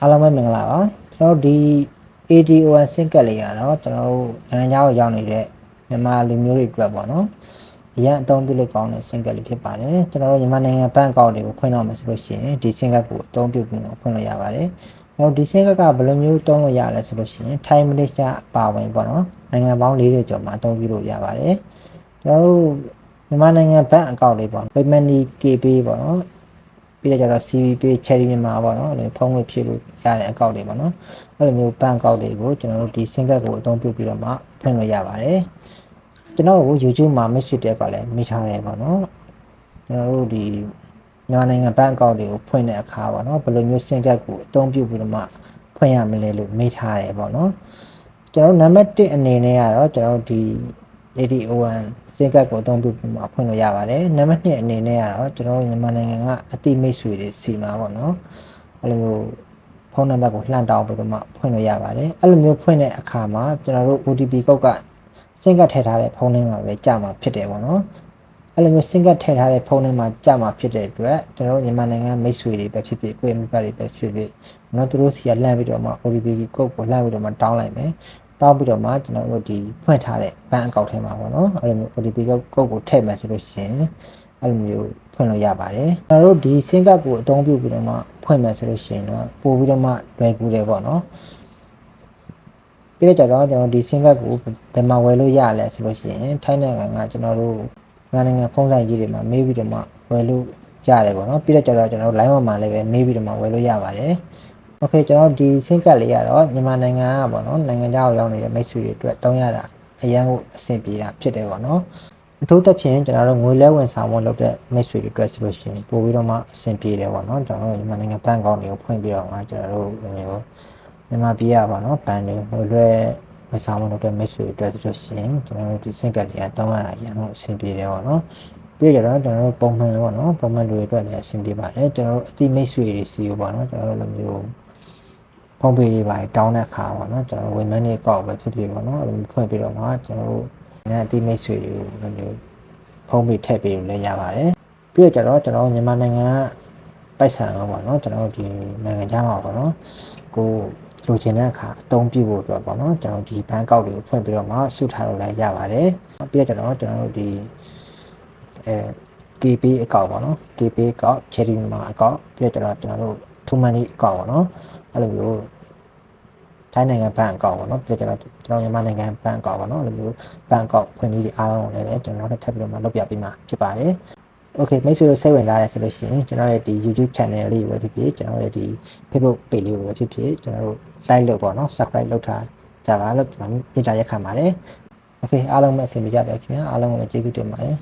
အားလုံးပဲမင်္ဂလာပါကျွန်တော်တို့ဒီ ADON စင်ကတ်လေးကတော့ကျွန်တော်တို့နိုင်ငံခြားကိုရောက်နေတဲ့မြန်မာလူမျိုးတွေအတွက်ပေါ့နော်အရင်အသုံးပြုလို့ကောင်းတဲ့စင်ကတ်လေးဖြစ်ပါတယ်ကျွန်တော်တို့မြန်မာနိုင်ငံဘဏ်အကောင့်တွေကိုဖွင့်တော့မယ်ဆိုလို့ရှိရင်ဒီစင်ကတ်ကိုအသုံးပြုပြီးတော့ဖွင့်လို့ရပါတယ်ကျွန်တော်ဒီစင်ကတ်ကဘယ်လိုမျိုးသုံးလို့ရလဲဆိုလို့ရှိရင်ထိုင်းမလေးရှားအပါဝင်ပေါ့နော်နိုင်ငံပေါင်း40ကျော်မှာအသုံးပြုလို့ရပါတယ်ကျွန်တော်တို့မြန်မာနိုင်ငံဘဏ်အကောင့်လေးပေါ့ Payment KB ပေါ့နော် ပြီးတော့ကျတော့ CV page cherry မြန်မာပေါ့နော်အဲ့လိုဖုန်းငွေဖြည့်လို့ရတဲ့အကောင့်တွေပေါ့နော်အဲ့လိုမျိုးဘဏ်အကောင့်တွေကိုကျွန်တော်တို့ဒီ single ကိုအသုံးပြုပြီးတော့မှဖွင့်လို့ရပါတယ်ကျွန်တော်တို့ YouTube မှာ message တဲ့ကလည်းမိထားတယ်ပေါ့နော်ကျွန်တော်တို့ဒီမြန်မာနိုင်ငံဘဏ်အကောင့်တွေကိုဖွင့်တဲ့အခါပေါ့နော်ဘယ်လိုမျိုး single ကိုအသုံးပြုပြီးတော့မှဖွင့်ရမလဲလို့မိထားတယ်ပေါ့နော်ကျွန်တော်တို့နံပါတ်1အနေနဲ့ကတော့ကျွန်တော်တို့ဒီ AD01 စင်ကတ်ကိုအသုံးပြုပြီးမှဖွင့်လို့ရပါတယ်နံပါတ်2အနေနဲ့ကတော့ကျွန်တော်တို့မြန်မာနိုင်ငံကအတိမိတ်ဆွေတွေစီမှာပေါ့နော်အဲ့လိုဖုန်းနံပါတ်ကိုလှမ်းတောင်းပြီးတော့မှဖွင့်လို့ရပါတယ်အဲ့လိုမျိုးဖွင့်တဲ့အခါမှာကျွန်တော်တို့ OTP ကုတ်ကစင်ကတ်ထည့်ထားတဲ့ဖုန်းထဲမှာပဲကြာမှာဖြစ်တယ်ပေါ့နော်အဲ့လိုမျိုးစင်ကတ်ထည့်ထားတဲ့ဖုန်းထဲမှာကြာမှာဖြစ်တဲ့အတွက်ကျွန်တော်တို့မြန်မာနိုင်ငံမိတ်ဆွေတွေပဲဖြစ်ဖြစ်ကိုယ့်ရဲ့မိဘတွေပဲဖြစ်ဖြစ်နော်သူတို့စီကလှမ်းပြီးတော့မှ OTP ကုတ်ကိုလှမ်းပြီးတော့မှတောင်းလိုက်မယ် တောင်းပြီးတော့မှကျွန်တော်တို့ဒီဖွင့်ထားတဲ့ဘဏ်အကောင့်ထဲမှာပေါ့နော်အဲ့လိုမျိုး OTP ကုတ်ကုတ်ကိုထည့်မယ်ဆိုလို့ရှိရင်အဲ့လိုမျိုးဖွင့်လို့ရပါတယ်ကျွန်တော်တို့ဒီစင်ကတ်ကိုအသုံးပြုပြီးတော့မှဖွင့်မယ်ဆိုလို့ရှိရင်တော့ပို့ပြီးတော့မှလွယ်ကူတယ်ပေါ့နော်ပြီးတော့ကျွန်တော်တို့ဒီစင်ကတ်ကိုဘယ်မှာဝယ်လို့ရလဲဆိုလို့ရှိရင်ထိုင်းနိုင်ငံကကျွန်တော်တို့မြန်မာနိုင်ငံဖုန်းဆိုင်ကြီးတွေမှာမေးပြီးတော့မှဝယ်လို့ရတယ်ပေါ့နော်ပြီးတော့ကျွန်တော်ကျွန်တော်တို့ line ပေါ်မှာလည်းပဲမေးပြီးတော့မှဝယ်လို့ရပါတယ် โอเคကျွန်တော်ဒီစင်ကတ်လေးကတော့မြန်မာနိုင်ငံကပေါ့နော်နိုင်ငံခြားကိုရောက်နေတဲ့မိတ်ဆွေတွေအတွက်သုံးရတာအရန်ကိုအဆင်ပြေတာဖြစ်တယ်ပေါ့နော်အထူးသဖြင့်ကျွန်တော်တို့ငွေလဲဝန်ဆောင်မှုလုပ်တဲ့မိတ်ဆွေတွေအတွက်ဆိုလို့ရှိရင်ပို့ပြီးတော့မှအဆင်ပြေတယ်ပေါ့နော်ကျွန်တော်တို့မြန်မာနိုင်ငံဘဏ်ကောင်းတွေကိုဖွင့်ပြီးတော့မှကျွန်တော်တို့မျိုးမြန်မာပြည်ရပါတော့ဘဏ်တွေငွေလွှဲဝန်ဆောင်မှုလုပ်တဲ့မိတ်ဆွေတွေအတွက်ဆိုလို့ရှိရင်ကျွန်တော်တို့ဒီစင်ကတ်တွေကတောင်းရတာအရန်ကိုအဆင်ပြေတယ်ပေါ့နော်ပြီးကြတော့ကျွန်တော်တို့ပုံမှန်ပေါ့နော်ပုံမှန်တွေအတွက်လည်းအဆင်ပြေပါတယ်ကျွန်တော်တို့အတိမိတ်ဆွေတွေစီကိုပေါ့နော်ကျွန်တော်တို့လိုမျိုး ဖုန်းပေတွေပါတောင်းတဲ့အခါပေါ့နော်ကျွန်တော်ဝန်မန်းတွေကောက်ပဲဖြစ်ဖြစ်ပေါ့နော်အဲ့လိုဖွင့်ပြီးတော့မှကျွန်တော်တို့ညအတိမိတ်ဆွေတွေကိုလိုမျိုးဖုန်းပေထည့်ပေးလို့လည်းရပါတယ်ပြီးတော့ကျတော့ကျွန်တော်မြန်မာနိုင်ငံကပိုက်ဆံရောပေါ့နော်ကျွန်တော်တို့ဒီနိုင်ငံခြားမှာပေါ့နော်ကိုလိုချင်တဲ့အခါအသုံးပြုဖို့အတွက်ပေါ့နော်ကျွန်တော်ဒီဘဏ်ကောက်တွေကိုဖွင့်ပြီးတော့မှစုထားလို့လည်းရပါတယ်ပြီးတော့ကျွန်တော်ကျွန်တော်တို့ဒီအဲ KP အကောင့်ပေါ့နော် KP အကောင့် Cherry မှာအကောင့်ပြီးတော့ကျွန်တော်တို့ True Money အကောင့်ပေါ့နော် အဲ့လိုမျိုးထိုင်းနိုင်ငံဘဏ်အကောင့်ပေါ့နော်ပြီးတော့ကျွန်တော်မြန်မာနိုင်ငံဘဏ်အကောင့်ပေါ့နော်အဲ့လိုမျိုးဘဏ်အကောင့်ဖွင့်ပြီးအားလုံးလည်းပဲကျွန်တော်တို့ထပ်ပြီးတော့မှလုပ်ပြပေးမှာဖြစ်ပါတယ်โอเคမိတ်ဆွေတို့စိတ်ဝင်စားတယ်ဆိုလို့ရှိရင်ကျွန်တော်ရဲ့ဒီ YouTube channel လေးကိုပဲဖြစ်ဖြစ်ကျွန်တော်ရဲ့ဒီ Facebook page လေးကိုပဲဖြစ်ဖြစ်ကျွန်တော်တို့ like လုပ်ပေါ့နော် subscribe လုပ်ထားကြပါလို့ကျွန်တော်ညွှန်ကြားရက်ခံပါတယ်โอเคအားလုံးပဲအဆင်ပြေကြပါခင်ဗျာအားလုံးကိုလည်းကျေးဇူးတင်ပါတယ်